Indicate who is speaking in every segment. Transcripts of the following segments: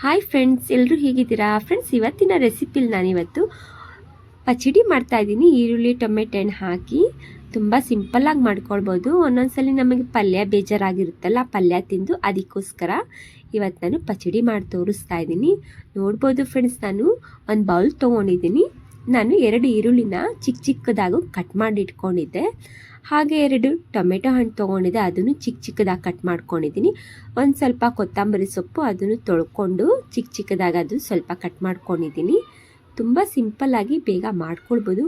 Speaker 1: Hi friends ಎಲ್ಲರೂ ಹೇಗಿದ್ದೀರಾ? Friends ಇವತ್ತಿನ ರೆಸಿಪಿಲಿ ನಾನಿವತ್ತು ಪಚಡಿ ಮಾಡ್ತಾ ಇದ್ದೀನಿ. ಈರುಳ್ಳಿ, ಟೊಮೆಟೊ ಹಣ್ಣು ಹಾಕಿ ತುಂಬ ಸಿಂಪಲ್ಲಾಗಿ ಮಾಡ್ಕೊಳ್ಬೋದು. ಒಂದೊಂದ್ಸಲಿ ನಮಗೆ ಪಲ್ಯ ಬೇಜಾರಾಗಿರುತ್ತಲ್ಲ, ಪಲ್ಯ ತಿಂದು ಅದಕ್ಕೋಸ್ಕರ ಇವತ್ತು ನಾನು ಪಚಡಿ ಮಾಡಿ ತೋರಿಸ್ತಾ ಇದ್ದೀನಿ. ನೋಡ್ಬೋದು ಫ್ರೆಂಡ್ಸ್ ನಾನು ಒಂದು ಬೌಲ್ ತೊಗೊಂಡಿದ್ದೀನಿ. ನಾನು ಎರಡು ಈರುಳ್ಳಿನ ಚಿಕ್ಕ ಚಿಕ್ಕದಾಗೂ ಕಟ್ ಮಾಡಿ ಇಟ್ಕೊಂಡಿದ್ದೆ. ಹಾಗೆ ಎರಡು ಟೊಮೆಟೊ ಹಣ್ಣು ತೊಗೊಂಡಿದ್ದೆ, ಅದನ್ನು ಚಿಕ್ಕ ಚಿಕ್ಕದಾಗಿ ಕಟ್ ಮಾಡ್ಕೊಂಡಿದ್ದೀನಿ. ಒಂದು ಸ್ವಲ್ಪ ಕೊತ್ತಂಬರಿ ಸೊಪ್ಪು, ಅದನ್ನು ತೊಳ್ಕೊಂಡು ಚಿಕ್ಕ ಚಿಕ್ಕದಾಗಿ ಅದು ಸ್ವಲ್ಪ ಕಟ್ ಮಾಡ್ಕೊಂಡಿದ್ದೀನಿ. ತುಂಬ ಸಿಂಪಲ್ಲಾಗಿ ಬೇಗ ಮಾಡ್ಕೊಳ್ಬೋದು.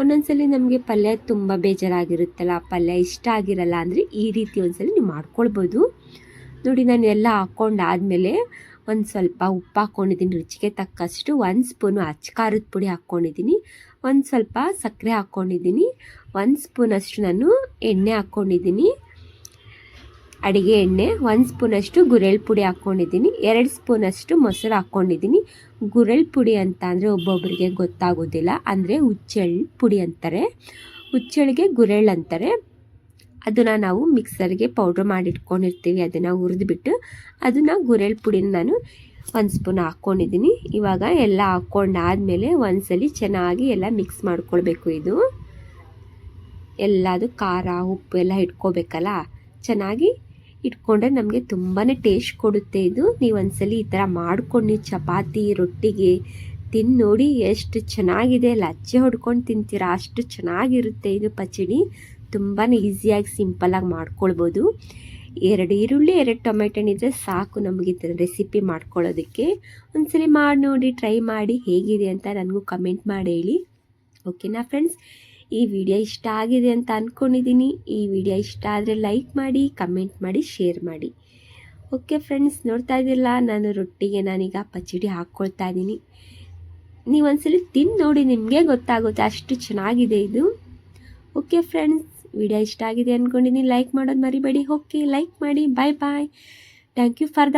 Speaker 1: ಒಂದೊಂದ್ಸಲಿ ನಮಗೆ ಪಲ್ಯ ತುಂಬ ಬೇಜಾರಾಗಿರುತ್ತಲ್ಲ ಪಲ್ಯ ಇಷ್ಟ ಆಗಿರಲ್ಲ ಅಂದರೆ ಈ ರೀತಿ ಒಂದ್ಸಲ ನೀವು ಮಾಡ್ಕೊಳ್ಬೋದು. ನೋಡಿ ನಾನು ಎಲ್ಲ ಹಾಕ್ಕೊಂಡಾದಮೇಲೆ ಒಂದು ಸ್ವಲ್ಪ ಉಪ್ಪು ಹಾಕ್ಕೊಂಡಿದ್ದೀನಿ ರುಚಿಗೆ ತಕ್ಕಷ್ಟು ಒಂದು ಸ್ಪೂನು ಅಚ್ಕಾರದ ಪುಡಿ ಹಾಕ್ಕೊಂಡಿದ್ದೀನಿ ಒಂದು ಸ್ವಲ್ಪ ಸಕ್ಕರೆ ಹಾಕ್ಕೊಂಡಿದ್ದೀನಿ ಒಂದು ಸ್ಪೂನಷ್ಟು ನಾನು ಎಣ್ಣೆ ಹಾಕ್ಕೊಂಡಿದ್ದೀನಿ ಅಡುಗೆ ಎಣ್ಣೆ, ಒಂದು ಸ್ಪೂನಷ್ಟು ಗುರೆಳ್ ಪುಡಿ ಹಾಕ್ಕೊಂಡಿದ್ದೀನಿ ಎರಡು ಸ್ಪೂನಷ್ಟು ಮೊಸರು ಹಾಕ್ಕೊಂಡಿದ್ದೀನಿ ಗುರೆಳ್ ಪುಡಿ ಅಂತ ಅಂದರೆ ಒಬ್ಬೊಬ್ಬರಿಗೆ ಗೊತ್ತಾಗೋದಿಲ್ಲ, ಅಂದರೆ ಹುಚ್ಚೆಳ್ ಪುಡಿ ಅಂತಾರೆ. ಹುಚ್ಚೆಳ್ಗೆ ಗುರೆಳ್ ಅಂತಾರೆ. ಅದನ್ನು ನಾವು ಮಿಕ್ಸರ್ಗೆ ಪೌಡ್ರ್ ಮಾಡಿ ಇಟ್ಕೊಂಡಿರ್ತೀವಿ. ಅದನ್ನು ಹುರಿದ್ಬಿಟ್ಟು ಅದನ್ನು ಗುರೆಳ್ ಪುಡಿನ ನಾನು ಒಂದು ಸ್ಪೂನ್ ಹಾಕ್ಕೊಂಡಿದ್ದೀನಿ ಇವಾಗ ಎಲ್ಲ ಹಾಕ್ಕೊಂಡಾದಮೇಲೆ ಒಂದ್ಸಲಿ ಚೆನ್ನಾಗಿ ಎಲ್ಲ ಮಿಕ್ಸ್ ಮಾಡ್ಕೊಳ್ಬೇಕು ಇದು. ಎಲ್ಲದು ಖಾರ, ಉಪ್ಪು ಎಲ್ಲ ಇಟ್ಕೋಬೇಕಲ್ಲ? ಚೆನ್ನಾಗಿ ಇಟ್ಕೊಂಡ್ರೆ ನಮಗೆ ತುಂಬಾ ಟೇಸ್ಟ್ ಕೊಡುತ್ತೆ ಇದು. ನೀವು ಒಂದ್ಸಲಿ ಈ ಥರ ಮಾಡ್ಕೊಂಡು ಚಪಾತಿ, ರೊಟ್ಟಿಗೆ ತಿಂದು ನೋಡಿ ಎಷ್ಟು ಚೆನ್ನಾಗಿದೆ. ಲಚ್ಚೆ ಹೊಡ್ಕೊಂಡು ತಿಂತೀರಾ. ಅಷ್ಟು ಚೆನ್ನಾಗಿರುತ್ತೆ ಇದು ಪಚಡಿ. ತುಂಬಾ ಈಸಿಯಾಗಿ ಸಿಂಪಲ್ಲಾಗಿ ಮಾಡ್ಕೊಳ್ಬೋದು. ಎರಡು ಈರುಳ್ಳಿ, ಎರಡು ಟೊಮೆಟೊ ಇದ್ದರೆ ಸಾಕು ನಮಗೆ ರೆಸಿಪಿ ಮಾಡ್ಕೊಳ್ಳೋದಕ್ಕೆ ಒಂದ್ಸಲಿ ಮಾಡಿ ನೋಡಿ ಟ್ರೈ ಮಾಡಿ ಹೇಗಿದೆ ಅಂತ ನನಗೂ ಕಮೆಂಟ್ ಮಾಡಿ ಹೇಳಿ. ಓಕೆನಾ ಫ್ರೆಂಡ್ಸ್ ಈ ವಿಡಿಯೋ ಇಷ್ಟ ಆಗಿದೆ ಅಂತ ಅಂದ್ಕೊಂಡಿದ್ದೀನಿ ಈ ವಿಡಿಯೋ ಇಷ್ಟ ಆದರೆ ಲೈಕ್ ಮಾಡಿ ಕಮೆಂಟ್ ಮಾಡಿ ಶೇರ್ ಮಾಡಿ. ಓಕೆ ಫ್ರೆಂಡ್ಸ್ ನೋಡ್ತಾ ಇದ್ದಿಲ್ಲ ನಾನು ರೊಟ್ಟಿಗೆ ನಾನೀಗ ಪಚಡಿ ಹಾಕ್ಕೊಳ್ತಾ ಇದ್ದೀನಿ. ನೀವು ಒಂದ್ಸಲಿ ತಿಂದು ನೋಡಿ, ನಿಮಗೆ ಗೊತ್ತಾಗುತ್ತೆ, ಅಷ್ಟು ಚೆನ್ನಾಗಿದೆ ಇದು. ಓಕೆ ಫ್ರೆಂಡ್ಸ್ ವಿಡಿಯೋ ಇಷ್ಟ ಆಗಿದೆ ಅಂದ್ಕೊಂಡಿದ್ದೀನಿ ಲೈಕ್ ಮಾಡೋದು ಮರಿಬೇಡಿ. ಓಕೆ ಲೈಕ್ ಮಾಡಿ. Bye bye thank you for the